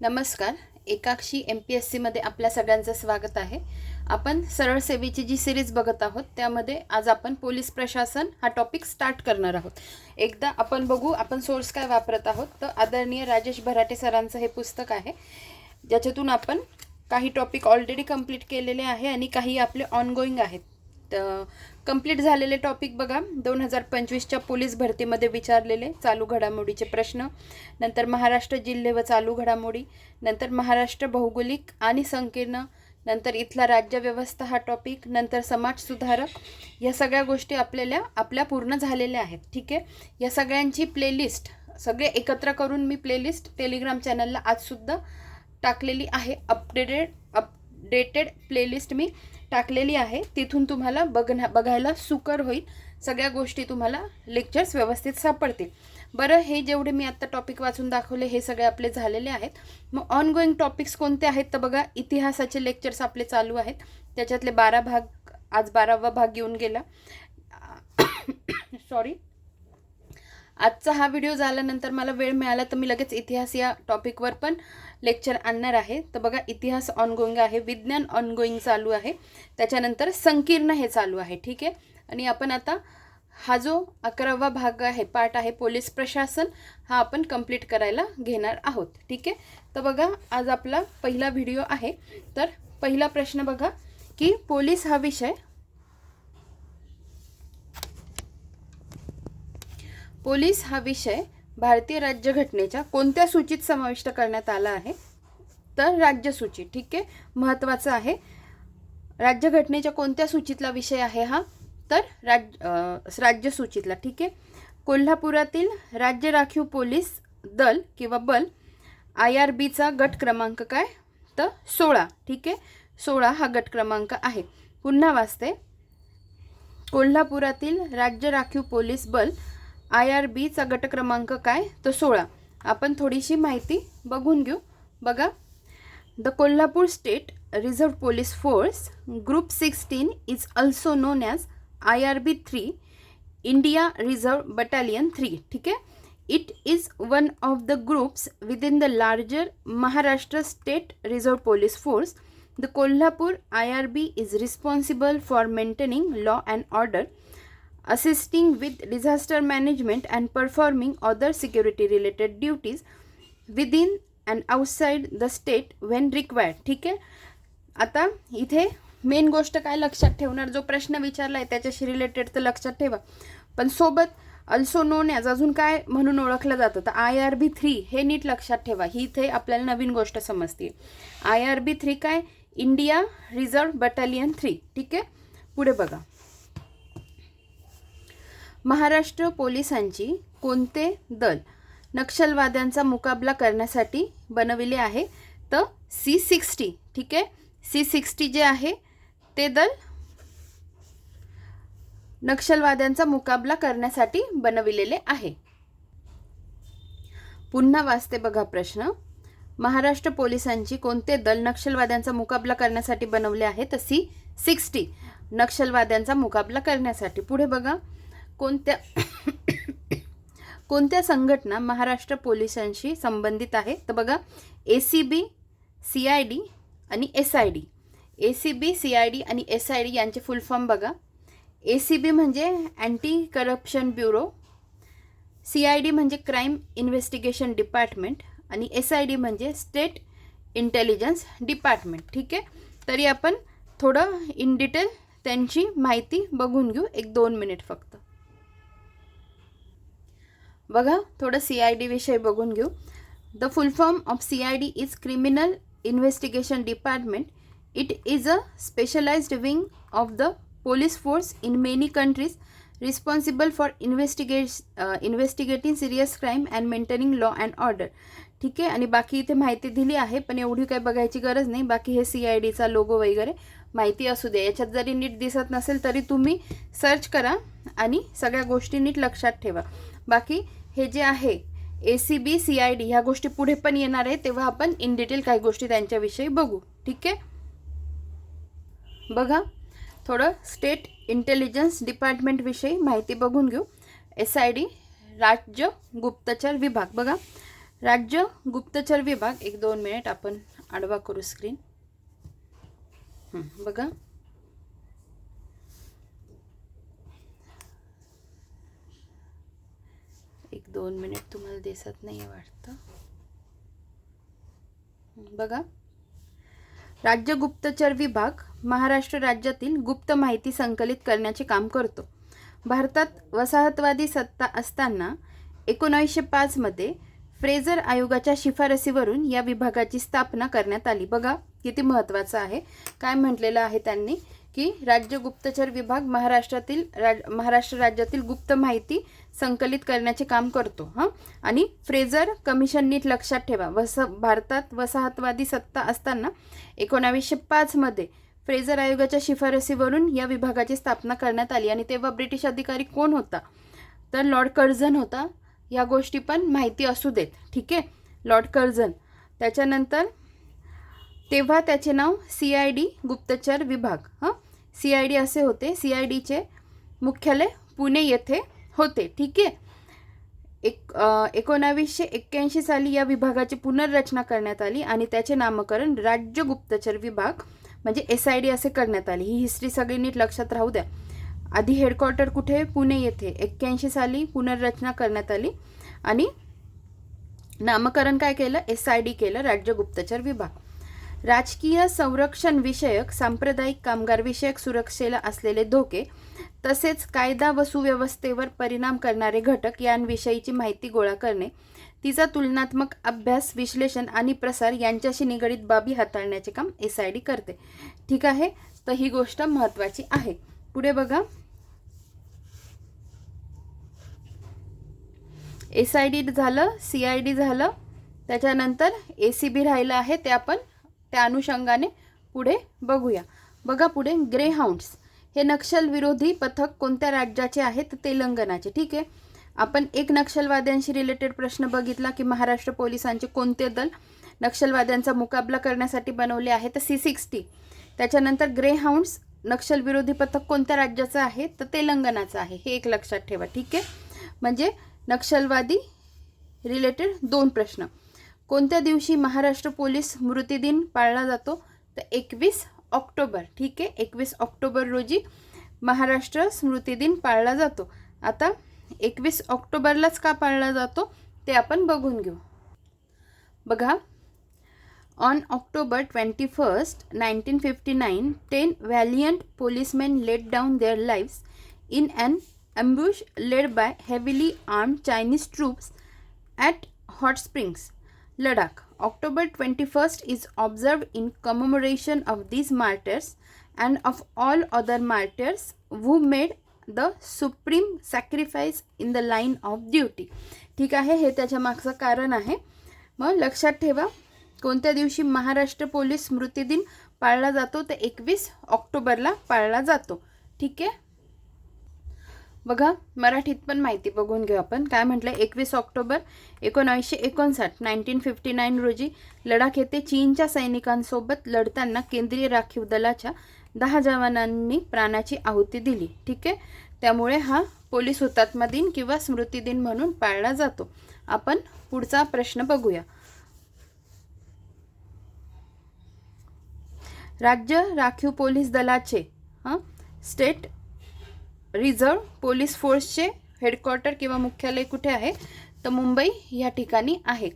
नमस्कार. एकाक्षी M P S सीमध्ये आपल्या सगळ्यांचं स्वागत आहे. आपण सरळ सेवेची जी सिरीज बघत आहोत त्यामध्ये आज आपण पोलीस प्रशासन हा टॉपिक स्टार्ट करणार आहोत. एकदा आपण बघू आपण सोर्स काय वापरत आहोत. तर आदरणीय राजेश भराटे सरांचं हे पुस्तक आहे. ज्याच्यातून आपण काही टॉपिक ऑलरेडी कंप्लीट केलेले आहे आणि काही आपले ऑनगोईंग आहेत. तर कंप्लीट झालेले टॉपिक बघा. दोन हजार पंचवीसच्या पोलीस भरतीमध्ये विचारलेले चालू घडामोडीचे प्रश्न. नंतर महाराष्ट्र जिल्हे व चालू घडामोडी. नंतर महाराष्ट्र भौगोलिक आणि संकीर्ण. नंतर इथला राज्यव्यवस्था हा टॉपिक नंतर समाज सुधारक. या सगळ्या गोष्टी आपल्याला आपल्या पूर्ण झालेल्या आहेत. ठीक आहे? या सगळ्यांची प्लेलिस्ट सगळे एकत्र करून मी प्लेलिस्ट टेलिग्राम चॅनलला आजसुद्धा टाकलेली आहे. अपडेटेड अप अपडेटेड प्लेलिस्ट मी टाकलेली आहे. तिथून तुम्हाला बघण्या बघायला सुकर होईल. सगळ्या गोष्टी तुम्हाला लेक्चर्स व्यवस्थित सापडतील. बरं हे जेवढे मी आत्ता टॉपिक वाचून दाखवले हे सगळे आपले झालेले आहेत. मग ऑनगोईंग टॉपिक्स कोणते आहेत तर बघा इतिहासाचे लेक्चर्स आपले चालू आहेत. त्याच्यातले बारा भाग आज बारावा भाग येऊन गेला. सॉरी आजचा हा व्हिडिओ झाल्यानंतर मला वेळ मिळाला तर मी लगेच इतिहास या टॉपिकवर पण लेक्चर आणणार आहे. तर बघा इतिहास ऑनगोईंग आहे विज्ञान ऑनगोईंग चालू आहे. त्याच्यानंतर संकीर्ण हे चालू आहे ठीक आहे? आणि आपण आता हा जो अकरावा भाग आहे पार्ट आहे पोलीस प्रशासन हा आपण कंप्लीट करायला घेणार आहोत ठीक आहे? तर बघा आज आपला पहिला व्हिडिओ आहे. तर पहिला प्रश्न बघा की पोलीस हा विषय पोलीस हा विषय भारतीय राज्यघटनेच्या कोणत्या सूचीत समाविष्ट करण्यात आला आहे? तर राज्यसूची ठीक आहे? महत्त्वाचं आहे. राज्यघटनेच्या कोणत्या सूचीतला विषय आहे हा? तर राज राज्यसूचीतला ठीक आहे? कोल्हापुरातील राज्य राखीव पोलीस दल किंवा बल आय आर बीचा गट क्रमांक काय? तर सोळा ठीक आहे? सोळा हा गट क्रमांक आहे. पुन्हा वाचते. कोल्हापुरातील राज्य राखीव पोलीस बल आय आर बीचा गट क्रमांक काय? तर सोळा. आपण थोडीशी माहिती बघून घेऊ. बघा. The Kolhapur state reserve police force group sixteen is also known as I R B three India reserve battalion three. ठीक आहे? It is one of the groups within the larger Maharashtra state reserve police force. The Kolhapur I R B is responsible for maintaining law and order. Assisting with disaster management and performing other security related duties within and outside the state when required. ठीक आहे? आता इथे main गोष्ट काय लक्षात ठेवणार? जो प्रश्न विचारला आहे त्याच्याशी रिलेटेड तर लक्षात ठेवा. पण सोबत अल्सो नोन ॲज अजून काय म्हणून ओळखलं जातं? तर आय आर बी थ्री हे नीट लक्षात ठेवा. ही इथे आपल्याला नवीन गोष्ट समजते. आय आर बी थ्री काय? इंडिया रिझर्व बटालियन थ्री ठीक आहे? पुढे बघा. महाराष्ट्र पोलिसांची कोणते दल नक्षलवाद्यांचा मुकाबला करण्यासाठी बनविले आहे? तर सी सिक्स्टी ठीक आहे? सी सिक्स्टी जे आहे ते दल नक्षलवाद्यांचा मुकाबला करण्यासाठी बनविलेले आहे. पुन्हा वाचते बघा प्रश्न. महाराष्ट्र पोलिसांची कोणते दल नक्षलवाद्यांचा मुकाबला करण्यासाठी बनवले आहे? तर सी सिक्स्टी नक्षलवाद्यांचा मुकाबला करण्यासाठी. पुढे बघा. कोणत्या कोणत्या संघटना महाराष्ट्र पोलिसांशी संबंधित आहे? तर बघा A C B C I D आणि S I D A C B C I D आणि एस आय डी यांचे फुल फॉर्म बघा. ए सी बी म्हणजे anti corruption bureau C I D म्हणजे क्राईम इन्व्हेस्टिगेशन डिपार्टमेंट आणि S I D म्हणजे state intelligence department ठीक आहे? तरी आपण थोडं इन डिटेल त्यांची माहिती बघून घेऊ. एक दोन मिनिट फक्त. बघा थोडं सी आय डी विषयी बघून घेऊ. The full form of C I D is criminal investigation department it is a specialised wing of the police force in many countries responsible for investigation investigating serious crime and maintaining law and order ठीक आहे? आणि बाकी इथे माहिती दिली आहे पण एवढी काही बघायची गरज नाही. बाकी हे सी आय डीचा लोगो वगैरे माहिती असू दे. याच्यात जरी नीट दिसत नसेल तरी तुम्ही सर्च करा आणि सगळ्या गोष्टी नीट लक्षात ठेवा. बाकी हे जे आहे A C B C I D ह्या गोष्टी पुढे पण येणार आहे तेव्हा आपण इन डिटेल काही गोष्टी त्यांच्याविषयी बघू. ठीक आहे? बघा थोडं स्टेट इंटेलिजन्स डिपार्टमेंटविषयी माहिती बघून घेऊ. एस आय डी राज्य गुप्तचर विभाग. बघा राज्य गुप्तचर विभाग एक दोन मिनिट आपण आडवा करू स्क्रीन बघा एक दोन मिनिट तुम्हाला दिसत नाही आहे वाटतं. बघा. राज्य गुप्तचर विभाग महाराष्ट्र राज्यातील गुप्त माहिती संकलित करण्याचे काम करतो. भारतात वसाहतवादी सत्ता असताना एकोणावीसशे पाचमध्ये फ्रेझर आयोगाच्या शिफारसीवरून या विभागाची स्थापना करण्यात आली. बघा किती महत्त्वाचं आहे. काय म्हटलेलं आहे त्यांनी? की राज्य गुप्तचर विभाग महाराष्ट्रातील राज महाराष्ट्र राज्यातील गुप्त माहिती संकलित करण्याचे काम करतो हां? आणि फ्रेझर कमिशन नीट लक्षात ठेवा. वस भारतात वसाहतवादी सत्ता असताना एकोणावीसशे पाचमध्ये फ्रेझर आयोगाच्या शिफारसीवरून या विभागाची स्थापना करण्यात आली आणि तेव्हा ब्रिटिश अधिकारी कोण होता? तर लॉर्ड कर्झन होता. या गोष्टी पण माहिती असू देत. ठीक आहे? Lord Curzon. त्याच्यानंतर तेव्हा त्याचे नाव सी आय डी गुप्तचर विभाग हां? सी आय डी असे होते. सी आय डीचे मुख्यालय पुणे येथे होते. ठीक आहे? एक एकोणावीसशे एक्क्याऐंशी साली या विभागाची पुनर्रचना करण्यात आली आणि त्याचे नामकरण राज्य गुप्तचर विभाग म्हणजे एस आय डी असे करण्यात आले. ही हिस्ट्री सगळी नीट लक्षात राहू द्या. आधी हेडक्वार्टर कुठे? पुणे येथे. एक्क्याऐंशी साली पुनर्रचना करण्यात आली आणि नामकरण काय केलं? एस आय डी केलं राज्य गुप्तचर विभाग. राजकीय संरक्षण विषयक सांप्रदायिक कामगार विषयक सुरक्षेला असलेले धोके तसेच कायदा व सुव्यवस्थेवर परिणाम करणारे घटक यांविषयीची माहिती गोळा करणे तिचा तुलनात्मक अभ्यास विश्लेषण आणि प्रसार यांच्याशी निगडीत बाबी हाताळण्याचे काम एस आय डी करते. ठीक आहे? तर ही गोष्ट महत्त्वाची आहे. पुढे बघा. एस आय डी झालं सी आय डी झालं त्याच्यानंतर ए सी बी राहिलं आहे ते आपण त्या अनुषंगाने पुढे बघूया. बघा पुढे ग्रेहाउंड्स हे नक्षलविरोधी पथक कोणत्या राज्याचे आहे तर तेलंगणाचे. ठीक आहे? आपण एक नक्षलवाद्यांशी रिलेटेड प्रश्न बघितला की महाराष्ट्र पोलिसांचे कोणते दल नक्षलवाद्यांचा मुकाबला करण्यासाठी बनवले आहे? तर सी सिक्स्टी त्याच्यानंतर ग्रेहाउंड्स नक्षलविरोधी पथक कोणत्या राज्याचं आहे? तर तेलंगणाचं आहे. हे एक लक्षात ठेवा. ठीक आहे? म्हणजे नक्षलवादी रिलेटेड दोन प्रश्न. कोणत्या दिवशी महाराष्ट्र पोलीस स्मृती दिन पाळला जातो? तर एकवीस ऑक्टोबर ठीक आहे? एकवीस ऑक्टोबर रोजी महाराष्ट्र स्मृती दिन पाळला जातो. आता एकवीस ऑक्टोबरलाच का पाळला जातो? ते आपण बघून घेऊ. बघा on October twenty first nineteen fifty nine ten valiant policeman let down their lives in an ambush led by heavily arm Chinese troops at Hot Springs Ladakh. October twenty first is observe in commemoration of these martyrs and of all other martyrs who made the supreme sacrifice in the line of duty ठीक आहे? हे त्याच्या मागचं कारण आहे. मग लक्षात ठेवा कोणत्या दिवशी महाराष्ट्र पोलीस स्मृती दिन पाळला जातो? तर एकवीस ऑक्टोबरला पाळला जातो. ठीक आहे? बघा मराठीत पण माहिती बघून घेऊ आपण. काय म्हटलं? एकवीस ऑक्टोबर एकोणावीसशे एकोणसाठ नाईन्टीन फिफ्टी नाईन रोजी लडाख येथे चीनच्या सैनिकांसोबत लढताना केंद्रीय राखीव दलाच्या दहा जवानांनी प्राणाची आहुती दिली. ठीक आहे? त्यामुळे हा पोलीस हुतात्मा दिन किंवा स्मृती दिन म्हणून पाळला जातो. आपण पुढचा प्रश्न बघूया. राज्य राखीव पोलीस दलाचे हां? स्टेट रिझर्व पोलीस फोर्सचे हेडक्वार्टर किंवा मुख्यालय कुठे आहे? तर मुंबई या ठिकाणी आहे.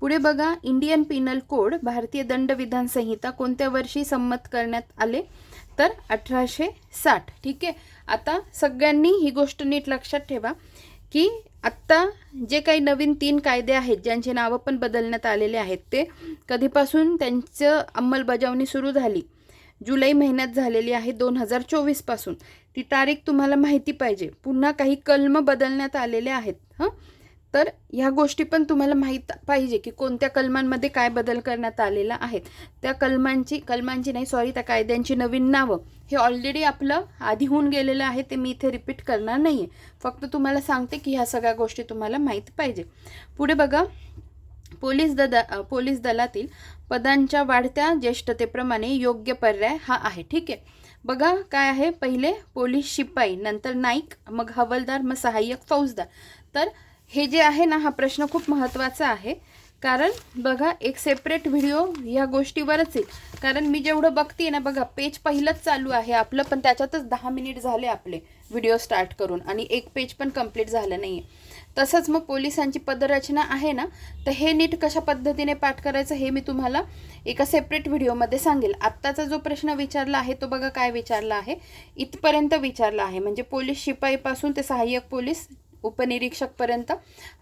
पुढे बघा इंडियन पिनल कोड भारतीय दंडविधान संहिता कोणत्या वर्षी संमत करण्यात आले? तर अठराशे साठ. ठीक आहे? आता सगळ्यांनी ही गोष्ट नीट लक्षात ठेवा की आत्ता जे काही नवीन तीन कायदे आहेत ज्यांचे नावं पण बदलण्यात आलेले आहेत ते कधीपासून त्यांचं अंमलबजावणी सुरू झाली? जुलै महिन्यात झालेली आहे दोन हजार चोवीसपासून ती तारीख तुम्हाला माहिती पाहिजे. पुन्हा काही कलम बदलण्यात आलेले आहेत हं? तर ह्या गोष्टी पण तुम्हाला माहीत पाहिजे की कोणत्या कलमांमध्ये काय बदल करण्यात आलेला आहे. त्या कलमांची कलमांची नाही सॉरी त्या कायद्यांची नवीन नावं. हे ऑलरेडी आपलं आधी होऊन गेलेलं आहे ते मी इथे रिपीट करणार नाही आहे फक्त तुम्हाला सांगते की ह्या सगळ्या गोष्टी तुम्हाला माहीत पाहिजे. पुढे बघा पोलीस ददा पोलीस दलातील पदांच्या वाढत्या ज्येष्ठतेप्रमाणे योग्य पर्याय हा आहे ठीक आहे? बघा काय आहे. पहिले पोलीस शिपाई नंतर नाईक मग हवालदार मग सहाय्यक फौजदार. तर हे जे आहे ना हा प्रश्न खूप महत्त्वाचा आहे. कारण बघा एक सेपरेट व्हिडिओ ह्या गोष्टीवरच येईल कारण मी जेवढं बघते ना बघा पेज पहिलंच चालू आहे आपलं पण त्याच्यातच दहा मिनिट झाले आपले व्हिडिओ स्टार्ट करून आणि एक पेज पण कंप्लीट झालं नाही आहे तसंच मग पोलिसांची पदरचना आहे ना तर हे नीट कशा पद्धतीने पाठ करायचं हे मी तुम्हाला एका सेपरेट व्हिडिओमध्ये सांगेल. आत्ताचा जो प्रश्न विचारला आहे तो बघा काय विचारला आहे. इथपर्यंत विचारला आहे म्हणजे पोलीस शिपाईपासून ते सहाय्यक पोलीस उपनिरीक्षकपर्यंत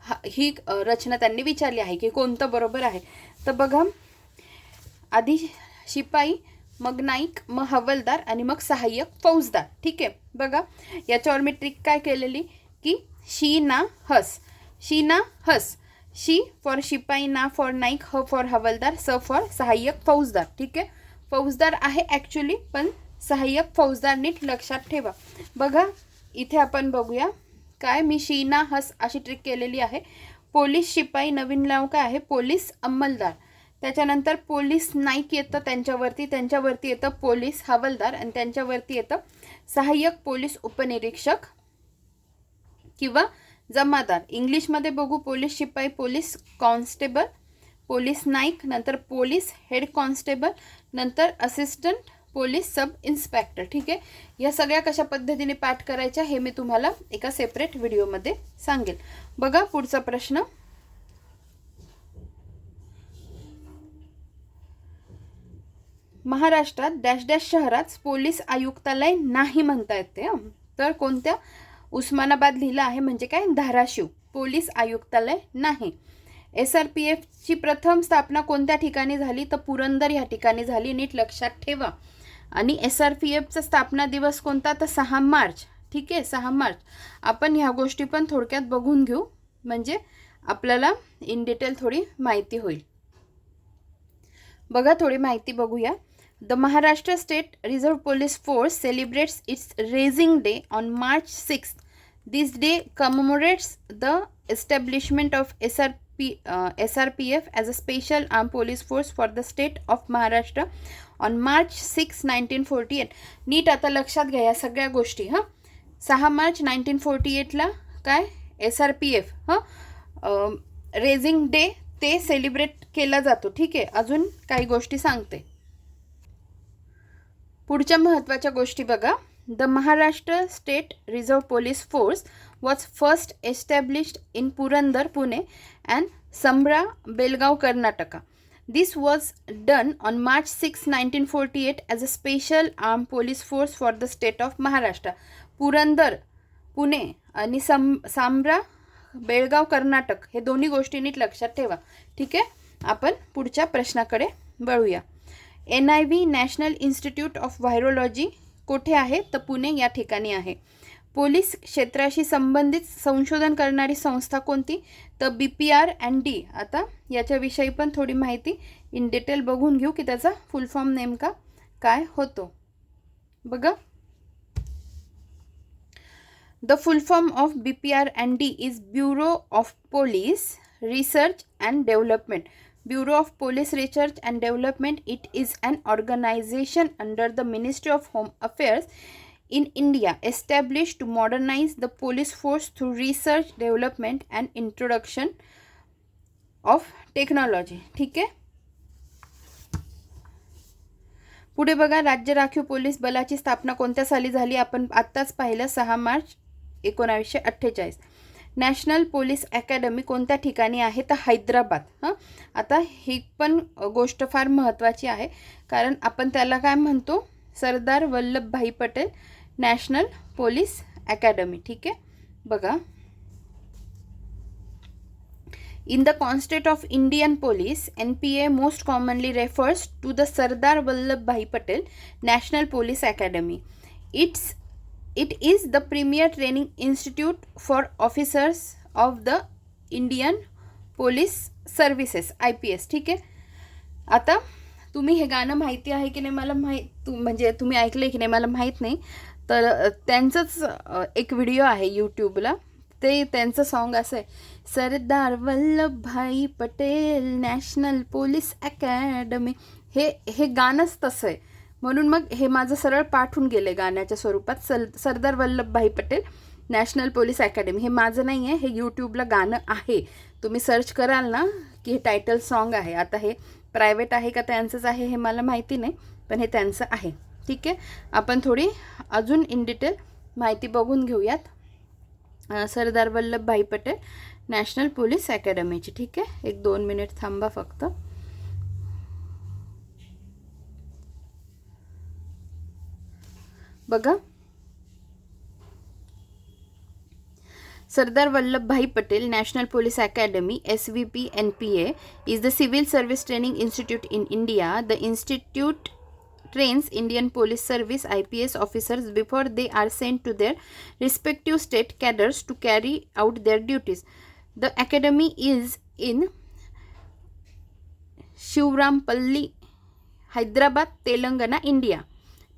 हा ही रचना त्यांनी विचारली आहे की कोणतं बरोबर आहे. तर बघा आधी शिपाई मग नाईक मग हवलदार आणि मग सहाय्यक फौजदार. ठीक आहे? बघा याच्यावर मी ट्रिक काय केलेली? की शी ना हस. शी ना हस. शी फॉर शिपाई ना फॉर नाईक ह फॉर हवलदार स फॉर सहाय्यक फौजदार. ठीक आहे? फौजदार आहे ॲक्च्युली पण सहाय्यक फौजदार नीट लक्षात ठेवा. बघा इथे आपण बघूया. काय? मी शीना हस अशी ट्रिक केलेली आहे. पोलीस शिपाई नवीन नाव काय आहे? पोलीस अंमलदार. त्याच्यानंतर पोलीस नाईक येतं त्यांच्यावरती त्यांच्यावरती येतं पोलीस हवालदार आणि त्यांच्यावरती येतं सहाय्यक पोलीस उपनिरीक्षक किंवा जमादार. इंग्लिशमध्ये बघू पोलीस शिपाई पोलीस कॉन्स्टेबल पोलीस नाईक नंतर पोलीस हेड कॉन्स्टेबल नंतर असिस्टंट पोलीस सब इन्स्पेक्टर ठीक आहे? या सगळ्या कशा पद्धतीने पाठ करायच्या हे मी तुम्हाला एका सेपरेट व्हिडिओमध्ये सांगेल. बघा पुढचा प्रश्न. महाराष्ट्रात डॅश डॅश शहरात पोलीस आयुक्तालय नाही म्हणता येते तर कोणत्या? उस्मानाबाद लिहिलं आहे म्हणजे काय? धाराशिव. पोलीस आयुक्तालय नाही. एस आर पी एफची प्रथम स्थापना कोणत्या ठिकाणी झाली? तर पुरंदर या ठिकाणी झाली. नीट लक्षात ठेवा. आणि एस आर पी एफचा स्थापना दिवस कोणता? तर सहा मार्च. ठीक आहे सहा मार्च. आपण ह्या गोष्टी पण थोडक्यात बघून घेऊ. म्हणजे आपल्याला इन डिटेल थोडी माहिती होईल. बघा थोडी माहिती बघूया. The Maharashtra state reserve police force celebrates its raising day on March six this day commemorates the establishment of S R P S R P F as a special arm police force for the state of Maharashtra on March six nineteen forty eight नीट आता लक्षात घ्या या सगळ्या गोष्टी हां. सहा March nineteen forty एटला काय? एस आर पी एफ हां. रेझिंग डे ते सेलिब्रेट केला जातो ठीक आहे? अजून काही गोष्टी सांगते. पुढच्या महत्त्वाच्या गोष्टी बघा. The Maharashtra state reserve police force was first established in Purandar Pune and Sambra Belgaum Karnataka this was done on March six nineteen forty eight as a special arm for force for the state of Maharashtra Purandar Pune आणि सम सांब्रा बेळगाव कर्नाटक हे दोन्ही गोष्टी नीट लक्षात ठेवा. ठीक आहे? आपण पुढच्या प्रश्नाकडे वळूया. N I V national institute of virology कुठे आहे? तर पुणे या ठिकाणी आहे. पोलीस क्षेत्राशी संबंधित संशोधन करणारी संस्था कोणती? तर B P R and D आता याच्याविषयी पण थोडी माहिती इन डिटेल बघून घेऊ की त्याचा फुल फॉर्म नेमका काय होतो. बघा. The full form of B P R and D is bureau of police research and development bureau of police research and development it is and organisation under the ministry of home affairs in India established to modernize the police force through research, development and introduction of technology. ठीक आहे पुढे बघा राज्य राखीव police बलाची स्थापना कोणत्या साली झाली? आपण आत्ताच पाहिलं सहा मार्च एकोणावीसशे अठ्ठेचाळीस. नॅशनल पोलीस अकॅडमी कोणत्या ठिकाणी आहे? तर हैदराबाद. हां? आता ही पण गोष्ट फार महत्त्वाची आहे. कारण आपण त्याला काय म्हणतो? Sardar Vallabhbhai Patel. National police academy ठीक आहे? बघा. In the context of Indian police N P A most commonly refers to the Sardar Vallabhbhai Patel national police academy it's it is the premier training institute for officers of the Indian police services I P S ठीक आहे? आता तुम्ही हे गाणं माहिती आहे की नाही? मला माहीत म्हणजे तुम्ही ऐकलं आहे की नाही? मला माहीत नाही. तर त्यांचंच एक व्हिडिओ आहे यूट्यूबला. ते त्यांचं सॉन्ग असं आहे Sardar Vallabhbhai Patel national police academy. हे हे गाणंच तसं आहे. म्हणून मग हे माझं सरळ पाठून गेले गाण्याच्या स्वरूपात सल Sardar Vallabhbhai Patel national police academy. हे माझं नाही आहे हे यूट्यूबला गाणं आहे. तुम्ही सर्च कराल ना की हे टायटल सॉन्ग आहे. आता हे प्रायव्हेट आहे का त्यांचंच आहे हे मला माहिती नाही पण हे त्यांचं आहे. ठीक आहे. आपण थोडी अजून इन डिटेल माहिती बघून घेऊयात. सरदार वल्लभभाई पटेल नॅशनल पोलीस अकॅडमीची ठीक आहे. एक दोन मिनिट थांबा फक्त. बघा. Sardar Vallabhbhai Patel national police academy S V P N P A is the civil service training institute in India the institute trains Indian police service I P S officers before they are sent to their respective state cadres to carry out their duties the academy is in Shivarampally Hyderabad Telangana India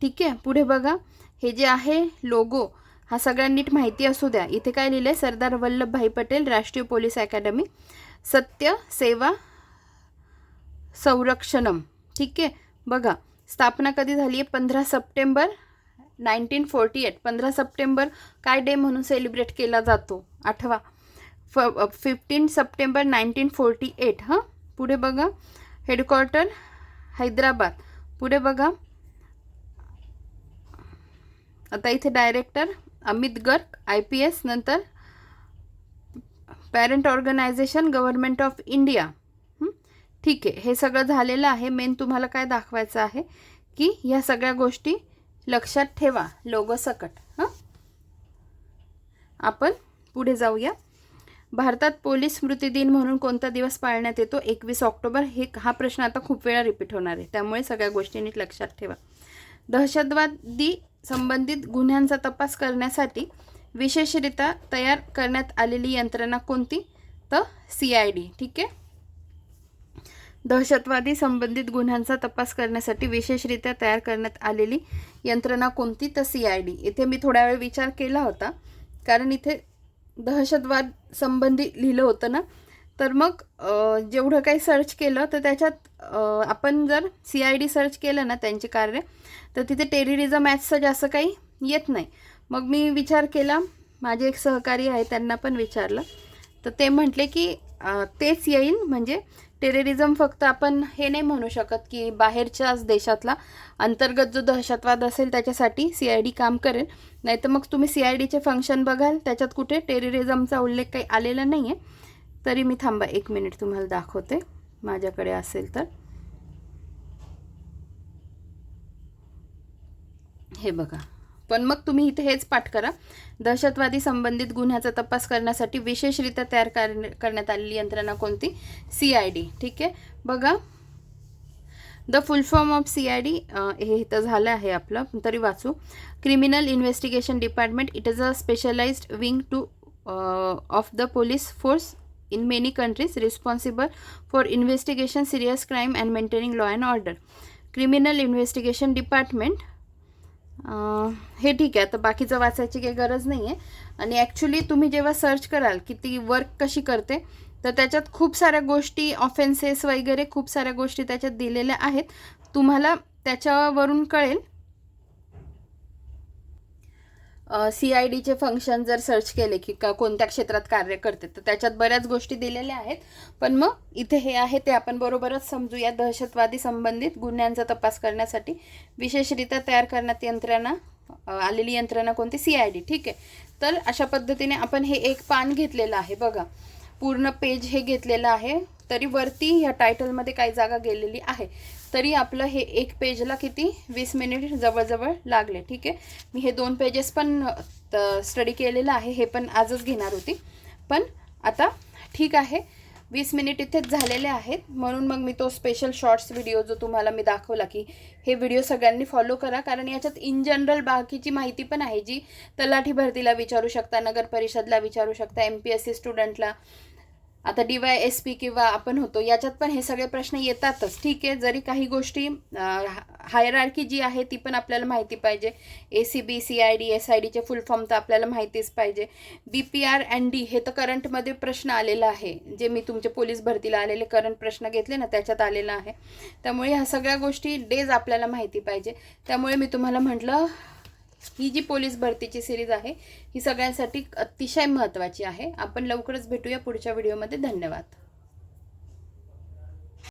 ठीक आहे? पुढे बघा. हे जे आहे logo हा सगळ्या नीट माहिती असू द्या. इथे काय लिहिलं आहे सरदार वल्लभभाई पटेल राष्ट्रीय पोलीस अकॅडमी. सत्य सेवा संरक्षणम. ठीक आहे? बघा. स्थापना कधी झाली आहे? पंधरा सप्टेंबर नाईन्टीन फोर्टी एट. पंधरा सप्टेंबर काय डे म्हणून सेलिब्रेट केला जातो? आठवा. फ fifteen September nineteen forty eight. हां? पुढे बघा. हेडक्वार्टर हैदराबाद. पुढे बघा. आता इथे director Amit Garg I P S नंतर parent organisation government of India. ठीक आहे. हे सगळं झालेलं आहे. मेन तुम्हाला काय दाखवायचं आहे? की ह्या सगळ्या गोष्टी लक्षात ठेवा. लोगो सकट. हां? आपण पुढे जाऊया. भारतात पोलीस स्मृती दिन म्हणून कोणता दिवस पाळण्यात येतो? एकवीस ऑक्टोबर हे हा प्रश्न आता खूप वेळा रिपीट होणार आहे. त्यामुळे सगळ्या गोष्टी नीट लक्षात ठेवा. दहशतवादी संबंधित गुन्ह्यांचा तपास करण्यासाठी विशेषरित्या तयार करण्यात आलेली यंत्रणा कोणती? तर सी आय डी ठीक आहे? दहशतवादी संबंधित गुन्ह्यांचा तपास करण्यासाठी विशेषरित्या तयार करण्यात आलेली यंत्रणा कोणती? तर सी आय डी इथे मी थोडा वेळ विचार केला होता. कारण इथे दहशतवाद संबंधी लिहिलं होतं ना? तर मग जेवढं काही सर्च केलं तर त्याच्यात आपण जर सी आय डी सर्च केलं ना त्यांचे कार्य तर तिथे टेररिझम ॲजचं जास्त काही येत नाही. मग मी विचार केला. माझे एक सहकारी आहे त्यांना पण विचारलं. तर ते म्हटले की तेच येईल. म्हणजे टेररिझम फक्त आपण हे नाही म्हणू शकत की बाहेरच्याच देशातला अंतर्गत जो दहशतवाद असेल त्याच्यासाठी सी आय डी काम करेल. नाही तर मग तुम्ही सी आय डीचे फंक्शन बघाल त्याच्यात कुठे टेररिझमचा उल्लेख काही आलेला नाही आहे तरी मी थांबा एक मिनिट तुम्हाला दाखवते. माझ्याकडे असेल तर. हे बघा. पण मग तुम्ही इथे हेच पाठ करा. दहशतवादी संबंधित गुन्ह्याचा तपास करण्यासाठी विशेषरित्या तयार करण्यात आलेली यंत्रणा कोणती? सी आय डी ठीक आहे? बघा. The full form of C I D हे इथं झालं आहे आपलं. तरी वाचू. Criminal investigation department it is a specialised wing to of the police force in many countries responsible for investigation serious crime and maintaining law and order criminal investigation department हे ठीक आहे तर बाकीचं वाचायची काही गरज नाही आहे आणि ॲक्च्युली तुम्ही जेव्हा सर्च कराल की ती वर्क कशी करते तर त्याच्यात खूप साऱ्या गोष्टी ऑफेन्सेस वगैरे खूप साऱ्या गोष्टी त्याच्यात दिलेल्या आहेत. तुम्हाला त्याच्यावरून कळेल सी आय डीचे फंक्शन जर सर्च केले की का कोणत्या क्षेत्रात कार्य करते तर त्याच्यात बऱ्याच गोष्टी दिलेल्या आहेत. पण मग इथे हे आहे ते आपण बरोबरच समजूया. दहशतवादी संबंधित गुन्ह्यांचा तपास करण्यासाठी विशेषरित्या तयार करण्यात यंत्रणा आलेली यंत्रणा कोणती? सी आय डी ठीक आहे? तर अशा पद्धतीने आपण हे एक पान घेतलेलं आहे बघा. पूर्ण पेज हे घेतलेलं आहे. तरी वरती ह्या टायटलमध्ये काही जागा गेलेली आहे. तरी आपलं हे एक पेजला किती? वीस मिनिट जवळजवळ लागले ठीक आहे? मी हे दोन पेजेस पण स्टडी केलेलं आहे हे पण आजच घेणार होती. पण आता ठीक आहे वीस मिनिट इथेच झालेले आहेत. म्हणून मग मी तो स्पेशल शॉर्ट्स व्हिडिओ जो तुम्हाला मी दाखवला की हे व्हिडिओ सगळ्यांनी फॉलो करा. कारण याच्यात इन जनरल बाकीची माहिती पण आहे जी तलाठी भरतीला विचारू शकता नगर परिषदला विचारू शकता एम पी एस सी स्टुडंटला आता डी वाय एस पी किंवा आपण होतो याच्यात पण हे सगळे प्रश्न येतातच. ठीक आहे जरी काही गोष्टी हायरार्की जी आहे ती पण आपल्याला माहिती पाहिजे. A C B C I D S I डीचे फुल फॉर्म तर आपल्याला माहितीच पाहिजे. B P R and D हे तर करंटमध्ये प्रश्न आलेला आहे. जे मी तुमचे पोलीस भरतीला आलेले करंट प्रश्न घेतले ना त्याच्यात आलेला आहे. त्यामुळे ह्या सगळ्या गोष्टी डेज आपल्याला माहिती पाहिजे. त्यामुळे मी तुम्हाला म्हटलं ही जी पोलीस भरतीची सिरीज आहे ही सगळ्यांसाठी अतिशय महत्त्वाची आहे. आपण लवकरच भेटूया पुढच्या व्हिडिओमध्ये धन्यवाद.